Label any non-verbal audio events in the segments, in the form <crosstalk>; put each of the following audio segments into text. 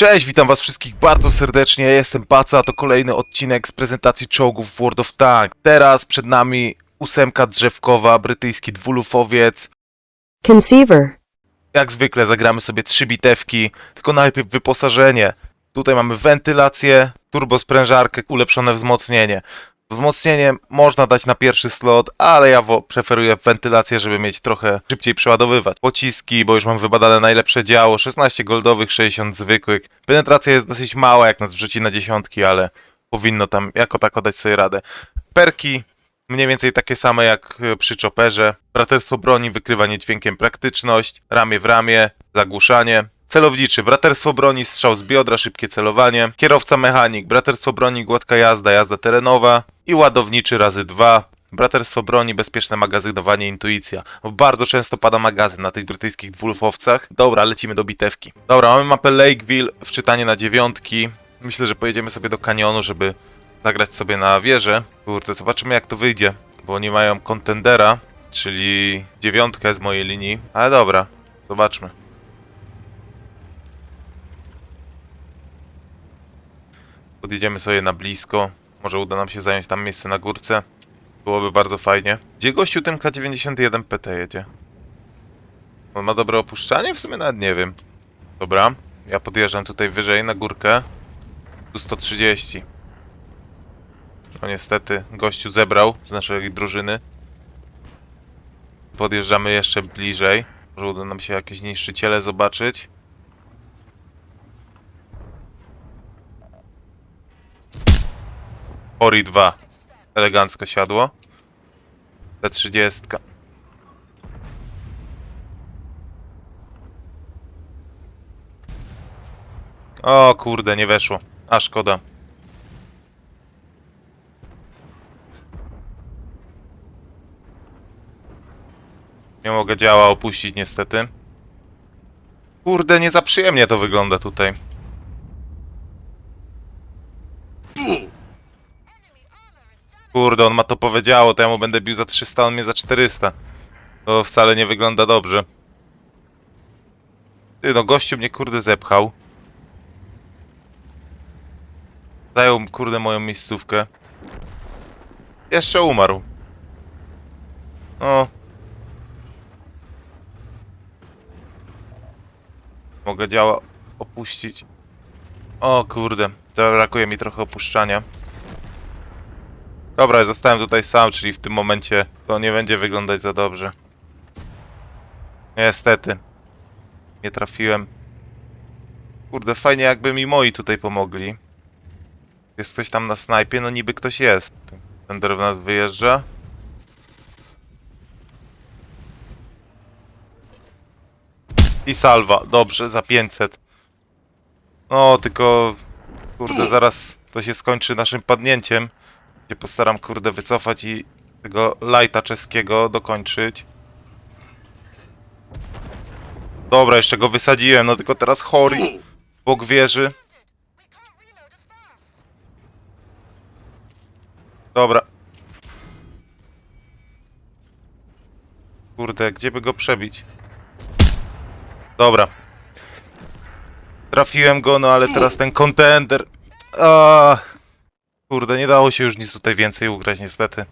Cześć, witam was wszystkich bardzo serdecznie, jestem Paca, a to kolejny odcinek z prezentacji czołgów w World of Tank. Teraz przed nami ósemka drzewkowa, brytyjski dwulufowiec. Conceiver. Jak zwykle zagramy sobie trzy bitewki, tylko najpierw wyposażenie. Tutaj mamy wentylację, turbosprężarkę, ulepszone wzmocnienie. Wzmocnienie można dać na pierwszy slot, ale ja preferuję wentylację, żeby mieć trochę szybciej przeładowywać. Pociski, bo już mam wybadane najlepsze działo, 16 goldowych, 60 zwykłych. Penetracja jest dosyć mała, jak nas wrzuci na dziesiątki, ale powinno tam jako tako dać sobie radę. Perki, mniej więcej takie same jak e, przy chopperze. Braterstwo broni, wykrywanie dźwiękiem praktyczność, ramię w ramię, zagłuszanie. Celowniczy, braterstwo broni, strzał z biodra, szybkie celowanie. Kierowca mechanik, braterstwo broni, gładka jazda, jazda terenowa. I ładowniczy razy dwa. Braterstwo broni, bezpieczne magazynowanie, intuicja. Bo bardzo często pada magazyn na tych brytyjskich dwulufowcach. Dobra, lecimy do bitewki. Dobra, mamy mapę Lakeville, wczytanie na dziewiątki. Myślę, że pojedziemy sobie do kanionu, żeby zagrać sobie na wieżę. Kurde, zobaczymy jak to wyjdzie, bo oni mają kontendera, czyli dziewiątkę z mojej linii. Ale dobra, zobaczmy. Podjedziemy sobie na blisko. Może uda nam się zająć tam miejsce na górce. Byłoby bardzo fajnie. Gdzie gościu tym K91 PT jedzie? On ma dobre opuszczanie? W sumie nawet nie wiem. Dobra, ja podjeżdżam tutaj wyżej na górkę. Tu 130. No niestety, gościu zebrał z naszej drużyny. Podjeżdżamy jeszcze bliżej. Może uda nam się jakieś niszczyciele zobaczyć. Ori 2. Elegancko siadło. T30. O kurde, nie weszło. A szkoda. Nie mogę działa opuścić niestety. Kurde, nie za przyjemnie to wygląda tutaj. Kurde, on ma to powiedziało, to ja mu będę bił za 300, on mnie za 400. To wcale nie wygląda dobrze. Ty no, gościu mnie kurde zepchał. Zajął kurde moją miejscówkę. Jeszcze umarł. No. Mogę działa opuścić. O kurde, to brakuje mi trochę opuszczania. Dobra, zostałem tutaj sam, czyli w tym momencie to nie będzie wyglądać za dobrze. Niestety. Nie trafiłem. Kurde, fajnie jakby mi moi tutaj pomogli. Jest ktoś tam na snajpie? No niby ktoś jest. Tender w nas wyjeżdża. I salwa. Dobrze, za 500. No, tylko... Kurde, zaraz to się skończy naszym padnięciem. Się postaram, kurde, wycofać i tego lighta czeskiego dokończyć. Dobra, jeszcze go wysadziłem, no tylko teraz Hori. Bóg wieży. Dobra. Kurde, gdzie by go przebić? Dobra. Trafiłem go, no ale teraz ten kontender. Ah. Kurde, nie dało się już nic tutaj więcej ugrać, niestety.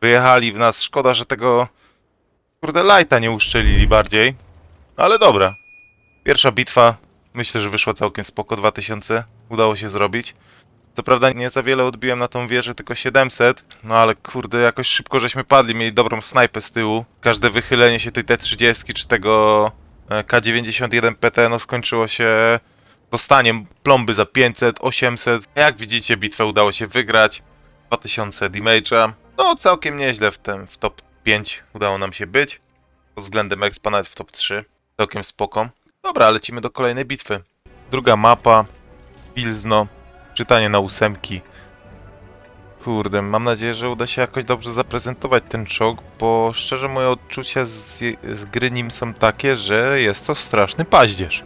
Wyjechali w nas. Szkoda, że tego. Kurde, lighta nie uszczelili bardziej. No ale dobra. Pierwsza bitwa. Myślę, że wyszła całkiem spoko. 2000 udało się zrobić. Co prawda nie za wiele odbiłem na tą wieżę, tylko 700. No ale kurde, jakoś szybko żeśmy padli. Mieli dobrą snajpę z tyłu. Każde wychylenie się tej T30 czy tego e, K91 PT no skończyło się dostaniem plomby za 500, 800. Jak widzicie, bitwę udało się wygrać. 2000 damage'a. No, całkiem nieźle w tym, w top 5 udało nam się być. Pod względem expa nawet w top 3. Całkiem spoko. Dobra, lecimy do kolejnej bitwy. Druga mapa. Pilzno. Czytanie na ósemki. Kurde, mam nadzieję, że uda się jakoś dobrze zaprezentować ten czołg, bo szczerze moje odczucia z, z gry nim są takie, że jest to straszny paździerz.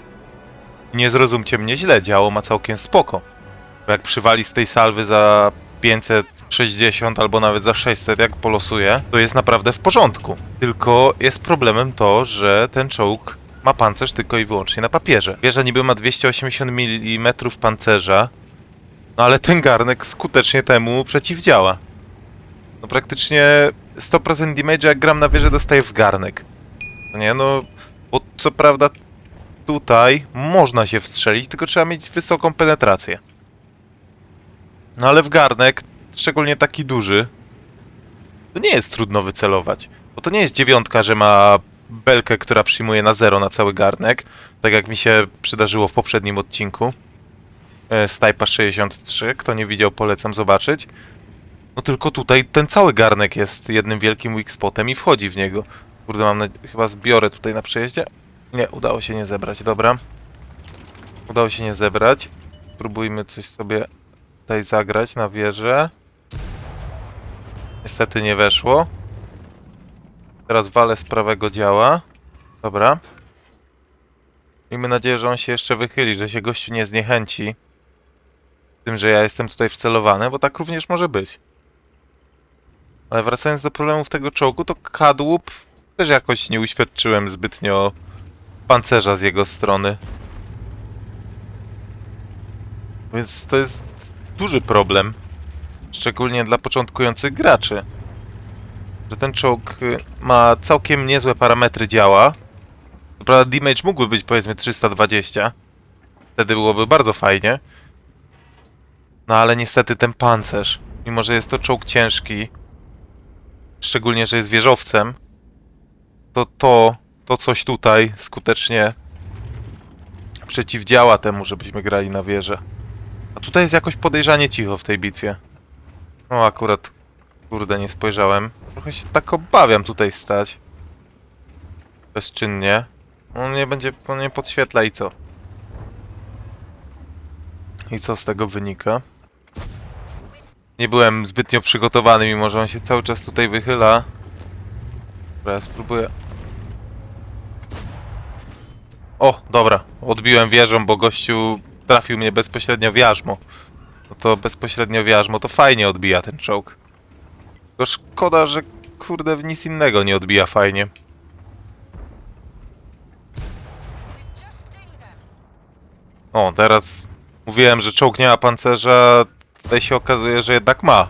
Nie zrozumcie mnie źle, działo ma całkiem spoko. Bo jak przywali z tej salwy za 560 albo nawet za 600, jak polosuje, to jest naprawdę w porządku. Tylko jest problemem to, że ten czołg ma pancerz tylko i wyłącznie na papierze. Wieża niby ma 280 mm pancerza, no ale ten garnek skutecznie temu przeciwdziała. No praktycznie 100% damage jak gram na wieżę dostaję w garnek. No Nie no, bo co prawda tutaj można się wstrzelić, tylko trzeba mieć wysoką penetrację. No ale w garnek, szczególnie taki duży, to nie jest trudno wycelować. Bo to nie jest dziewiątka, że ma belkę, która przyjmuje na zero na cały garnek, tak jak mi się przydarzyło w poprzednim odcinku e, z Type'a 63. Kto nie widział, polecam zobaczyć. No tylko tutaj ten cały garnek jest jednym wielkim weak spotem i wchodzi w niego. Kurde, mam na... chyba zbiorę tutaj na przejeździe. Nie, udało się nie zebrać, dobra. Udało się nie zebrać. Próbujmy coś sobie tutaj zagrać na wieżę. Niestety nie weszło. Teraz walę z prawego działa. Dobra. Miejmy nadzieję, że on się jeszcze wychyli, że się gościu nie zniechęci. Tym, że ja jestem tutaj wcelowany, bo tak również może być. Ale wracając do problemów tego czołgu, to kadłub też jakoś nie uświadczyłem zbytnio pancerza z jego strony. Więc to jest duży problem. Szczególnie dla początkujących graczy. Że ten czołg y, ma całkiem niezłe parametry działa. Co prawda damage mógłby być powiedzmy 320. Wtedy byłoby bardzo fajnie. No ale niestety ten pancerz, mimo że jest to czołg ciężki, szczególnie, że jest wieżowcem, to to, to coś tutaj skutecznie przeciwdziała temu, żebyśmy grali na wieżę. A tutaj jest jakoś podejrzanie cicho w tej bitwie. No akurat, kurde, nie spojrzałem. Trochę się tak obawiam tutaj stać. Bezczynnie. On nie będzie, on nie podświetla i co? I co z tego wynika? Nie byłem zbytnio przygotowany, mimo że on się cały czas tutaj wychyla. Dobra, ja spróbuję. O, dobra. Odbiłem wieżą, bo gościu trafił mnie bezpośrednio w jarzmo. No to bezpośrednio w jarzmo to fajnie odbija ten czołg. Tylko szkoda, że kurde w nic innego nie odbija fajnie. O, teraz mówiłem, że czołg nie ma pancerza, tutaj się okazuje, że jednak ma.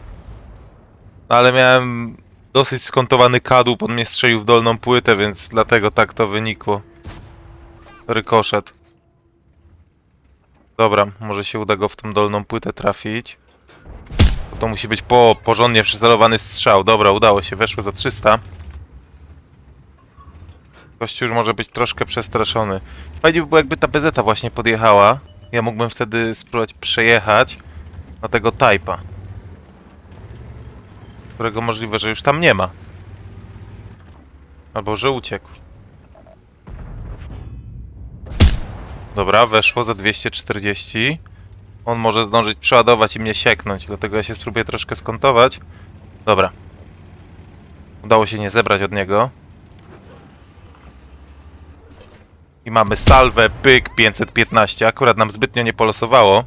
No, ale miałem dosyć skontowany kadłub, on mnie strzelił w dolną płytę, więc dlatego tak to wynikło. Rykoszet. Dobra, może się uda go w tą dolną płytę trafić. To, musi być po porządnie przycelowany strzał. Dobra, udało się, weszło za 300. Kościół już może być troszkę przestraszony. Fajnie by było jakby ta bezeta właśnie podjechała. Ja mógłbym wtedy spróbować przejechać na tego Type'a. Którego możliwe, że już tam nie ma. Albo że uciekł. Dobra, weszło za 240. On może zdążyć przeładować i mnie sieknąć, dlatego ja się spróbuję troszkę skontować. Dobra. Udało się nie zebrać od niego. I mamy salwę, pyk, 515. Akurat nam zbytnio nie polosowało.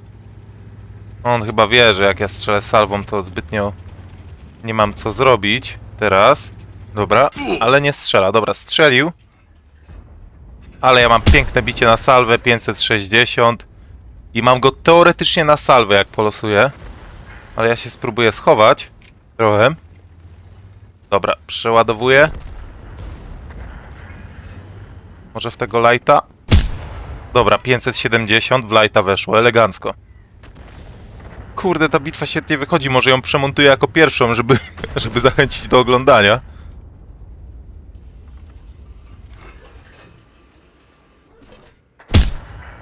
On chyba wie, że jak ja strzelę salwą, to zbytnio nie mam co zrobić teraz. Dobra, ale nie strzela. Dobra, strzelił. Ale ja mam piękne bicie na salwę, 560. I mam go teoretycznie na salwę, jak polosuję. Ale ja się spróbuję schować. Trochę. Dobra, przeładowuję. Może w tego lighta? Dobra, 570 w lighta weszło, elegancko. Kurde, ta bitwa świetnie wychodzi, może ją przemontuję jako pierwszą, żeby, <laughs> żeby zachęcić do oglądania.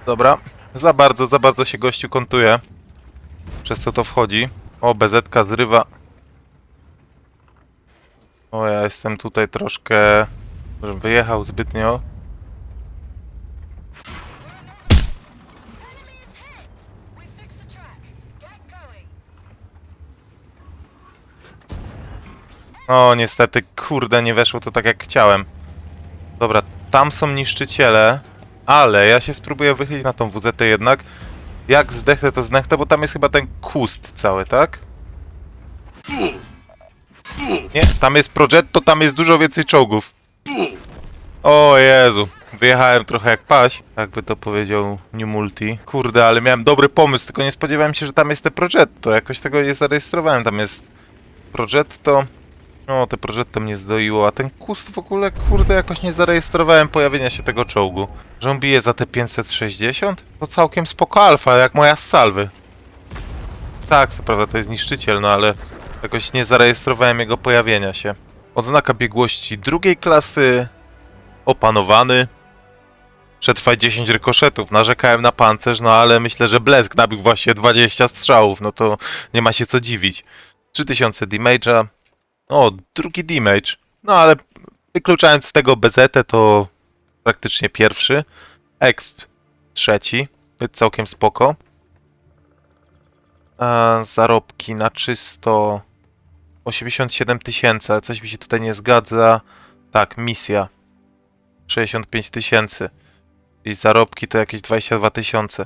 Dobra, za bardzo, za bardzo się gościu kontuje. Przez co to wchodzi. O, bezetka zrywa. O, ja jestem tutaj troszkę... Wyjechał zbytnio. O, niestety, kurde, nie weszło to tak jak chciałem. Dobra, tam są niszczyciele, ale ja się spróbuję wychylić na tą WZ jednak. Jak zdechnę, to zdechnę, bo tam jest chyba ten kust cały, tak? Nie, tam jest Progetto, tam jest dużo więcej czołgów. O Jezu, Wyjechałem trochę jak paś, jakby to powiedział New Multi. Kurde, ale miałem dobry pomysł, tylko nie spodziewałem się, że tam jest te Progetto. Jakoś tego nie zarejestrowałem. Tam jest Progetto. No, te Progetto mnie zdoiło, a ten kust w ogóle, kurde, jakoś nie zarejestrowałem pojawienia się tego czołgu. Że on bije za te 560? To całkiem spoko alfa, jak moja z salwy. Tak, co prawda to jest niszczyciel, no ale jakoś nie zarejestrowałem jego pojawienia się. Odznaka biegłości drugiej klasy, opanowany. Przetrwać 10 rykoszetów. Narzekałem na pancerz, no ale myślę, że Blesk nabił właśnie 20 strzałów, no to nie ma się co dziwić. 3000 damage'a. O, drugi damage. No ale wykluczając z tego BZ, to praktycznie pierwszy. Exp trzeci. Całkiem spoko. Zarobki na czysto 87 tysięcy, coś mi się tutaj nie zgadza. Tak, misja 65 tysięcy i zarobki to jakieś 22 tysiące.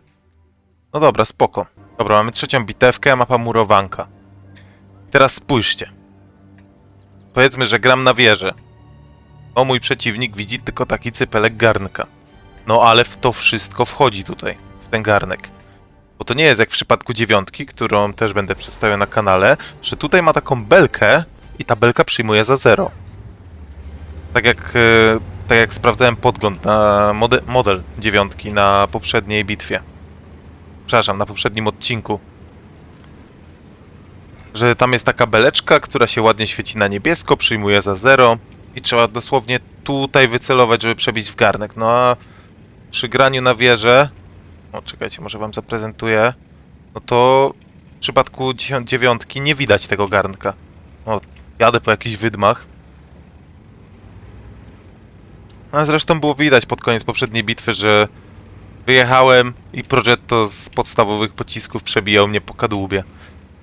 No dobra, spoko. Dobra, mamy trzecią bitewkę, mapa murowanka. Teraz spójrzcie. Powiedzmy, że gram na wieżę. O, mój przeciwnik widzi tylko taki cypelek garnka. No ale w to wszystko wchodzi tutaj, w ten garnek. Bo to nie jest jak w przypadku dziewiątki, którą też będę przedstawiał na kanale, że tutaj ma taką belkę i ta belka przyjmuje za zero. Tak jak, e, tak jak sprawdzałem podgląd na mode, model dziewiątki na poprzedniej bitwie. Przepraszam, na poprzednim odcinku. Że tam jest taka beleczka, która się ładnie świeci na niebiesko, przyjmuje za zero i trzeba dosłownie tutaj wycelować, żeby przebić w garnek. No a przy graniu na wieżę o, czekajcie, może wam zaprezentuję. No to w przypadku dziewiątki nie widać tego garnka. O, jadę po jakichś wydmach. A zresztą było widać pod koniec poprzedniej bitwy, że wyjechałem i Progetto z podstawowych pocisków przebijał mnie po kadłubie.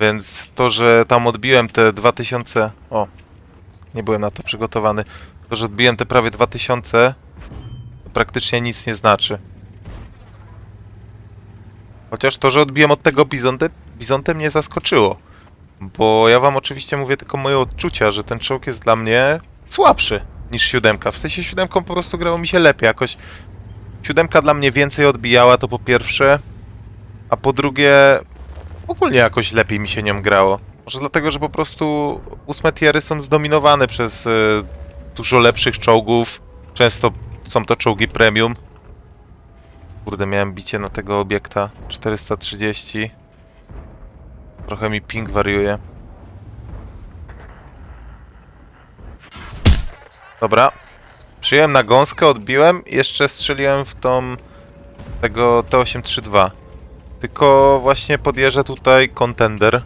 Więc to, że tam odbiłem te 2000... O, nie byłem na to przygotowany. To, że odbiłem te prawie 2000 to praktycznie nic nie znaczy. Chociaż to, że odbiłem od tego bizontem, bizontem mnie zaskoczyło. Bo ja wam oczywiście mówię tylko moje odczucia, że ten czołg jest dla mnie słabszy niż siódemka. W sensie siódemką po prostu grało mi się lepiej. Jakoś siódemka dla mnie więcej odbijała, to po pierwsze. A po drugie, ogólnie jakoś lepiej mi się nią grało. Może dlatego, że po prostu ósme tiery są zdominowane przez y, dużo lepszych czołgów. Często są to czołgi premium. Kurde, miałem bicie na tego obiekta. 430. Trochę mi ping wariuje. Dobra. Przyjąłem na gąskę, odbiłem jeszcze strzeliłem w tą tego T832. Tylko właśnie podjeżdża tutaj kontender.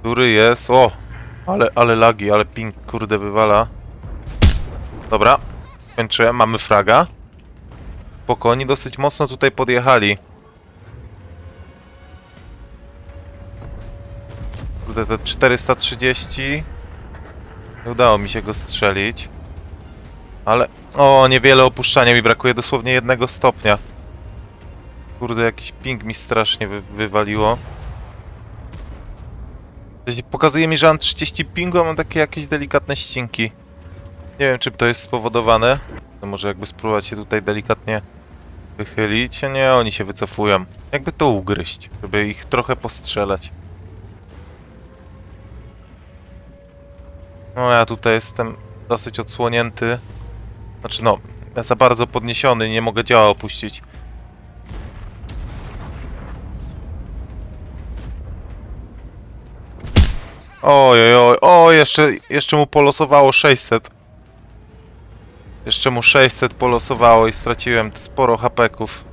Który jest... O! Ale, ale lagi, ale ping kurde wywala. Dobra. Skończyłem, mamy fraga. Spoko, oni dosyć mocno tutaj podjechali. Kurde, te 430... Nie udało mi się go strzelić. Ale... O, niewiele opuszczania mi brakuje, dosłownie jednego stopnia. Kurde, jakiś ping mi strasznie wy wywaliło. Pokazuje mi, że mam 30 pingu, a mam takie jakieś delikatne ścinki. Nie wiem, czym to jest spowodowane. To może jakby spróbować się tutaj delikatnie wychylić. Nie, oni się wycofują. Jakby to ugryźć, żeby ich trochę postrzelać. No ja tutaj jestem dosyć odsłonięty. Znaczy no, za bardzo podniesiony, nie mogę działa opuścić. Oj, oj, o, jeszcze, jeszcze mu polosowało 600. Jeszcze mu 600 polosowało i straciłem sporo hapeków.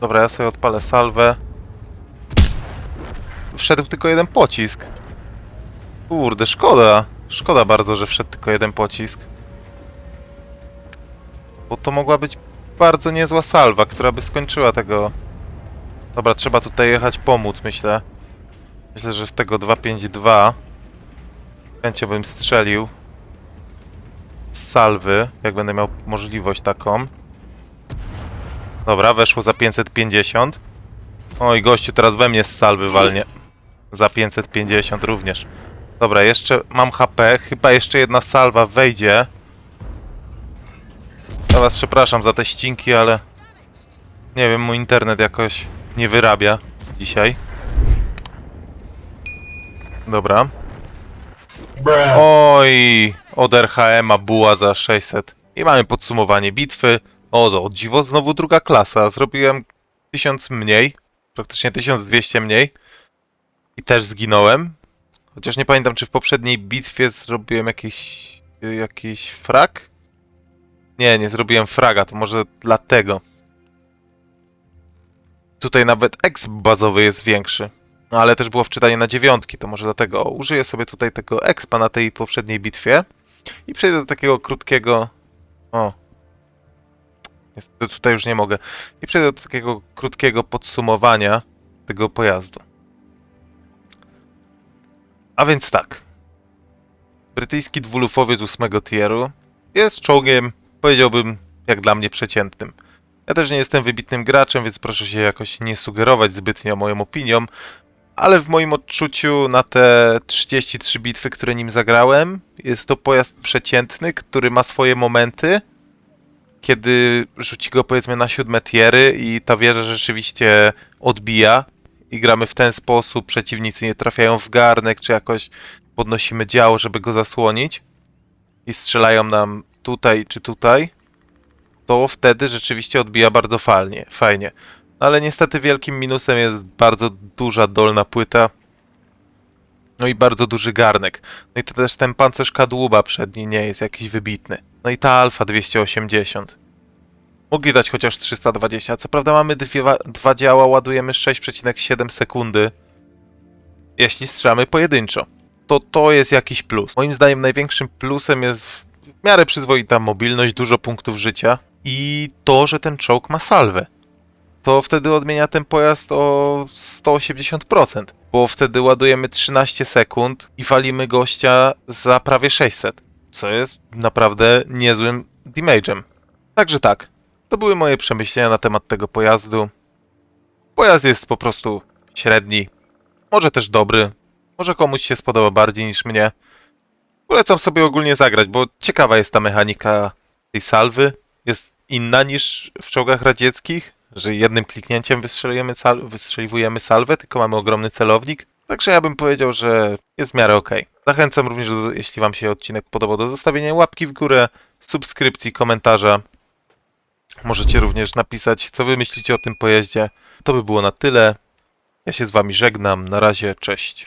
Dobra, ja sobie odpalę salwę. Wszedł tylko jeden pocisk. Kurde, szkoda. Szkoda bardzo, że wszedł tylko jeden pocisk. Bo to mogła być bardzo niezła salwa, która by skończyła tego... Dobra, trzeba tutaj jechać pomóc, myślę. Myślę, że w tego 252 chęcią bym strzelił z salwy, jak będę miał możliwość taką. Dobra, weszło za 550. Oj, gościu teraz we mnie z salwy walnie. Za 550 również. Dobra, jeszcze mam HP. Chyba jeszcze jedna salwa wejdzie. Ja was przepraszam za te ścinki, ale nie wiem, mój internet jakoś nie wyrabia dzisiaj. Dobra. Oj, od RHM-a buła za 600. I mamy podsumowanie bitwy. O, o dziwo, znowu druga klasa. Zrobiłem 1000 mniej, praktycznie 1200 mniej. I też zginąłem. Chociaż nie pamiętam, czy w poprzedniej bitwie zrobiłem jakiś, jakiś frag? Nie, nie zrobiłem fraga, to może dlatego. Tutaj nawet exp bazowy jest większy. No ale też było wczytanie na dziewiątki, to może dlatego. Użyję sobie tutaj tego expa na tej poprzedniej bitwie i przejdę do takiego krótkiego... O. Niestety tutaj już nie mogę. I przejdę do takiego krótkiego podsumowania tego pojazdu. A więc tak. Brytyjski dwulufowiec ósmego tieru jest czołgiem, powiedziałbym, jak dla mnie przeciętnym. Ja też nie jestem wybitnym graczem, więc proszę się jakoś nie sugerować zbytnio moją opinią, ale w moim odczuciu na te 33 bitwy, które nim zagrałem, jest to pojazd przeciętny, który ma swoje momenty, kiedy rzuci go powiedzmy na siódme tiery i ta wieża rzeczywiście odbija i gramy w ten sposób, przeciwnicy nie trafiają w garnek, czy jakoś podnosimy działo, żeby go zasłonić i strzelają nam tutaj czy tutaj, to wtedy rzeczywiście odbija bardzo falnie, fajnie. Ale niestety wielkim minusem jest bardzo duża dolna płyta. No i bardzo duży garnek. No i to też ten pancerz kadłuba przedni nie jest jakiś wybitny. No i ta alfa 280. Mogli dać chociaż 320. Co prawda mamy dwa działa, ładujemy 6,7 sekundy. Jeśli strzelamy pojedynczo. To to jest jakiś plus. Moim zdaniem największym plusem jest w miarę przyzwoita mobilność, dużo punktów życia i to, że ten czołg ma salwę to wtedy odmienia ten pojazd o 180%, bo wtedy ładujemy 13 sekund i walimy gościa za prawie 600, co jest naprawdę niezłym damage'em. Także tak, to były moje przemyślenia na temat tego pojazdu. Pojazd jest po prostu średni, może też dobry, może komuś się spodoba bardziej niż mnie. Polecam sobie ogólnie zagrać, bo ciekawa jest ta mechanika tej salwy. Jest inna niż w czołgach radzieckich, że jednym kliknięciem wystrzeliwujemy, sal wystrzeliwujemy salwę, tylko mamy ogromny celownik. Także ja bym powiedział, że jest w miarę ok. Zachęcam również, jeśli Wam się odcinek podobał, do zostawienia łapki w górę, subskrypcji, komentarza. Możecie również napisać, co Wy myślicie o tym pojeździe. To by było na tyle. Ja się z Wami żegnam. Na razie, cześć.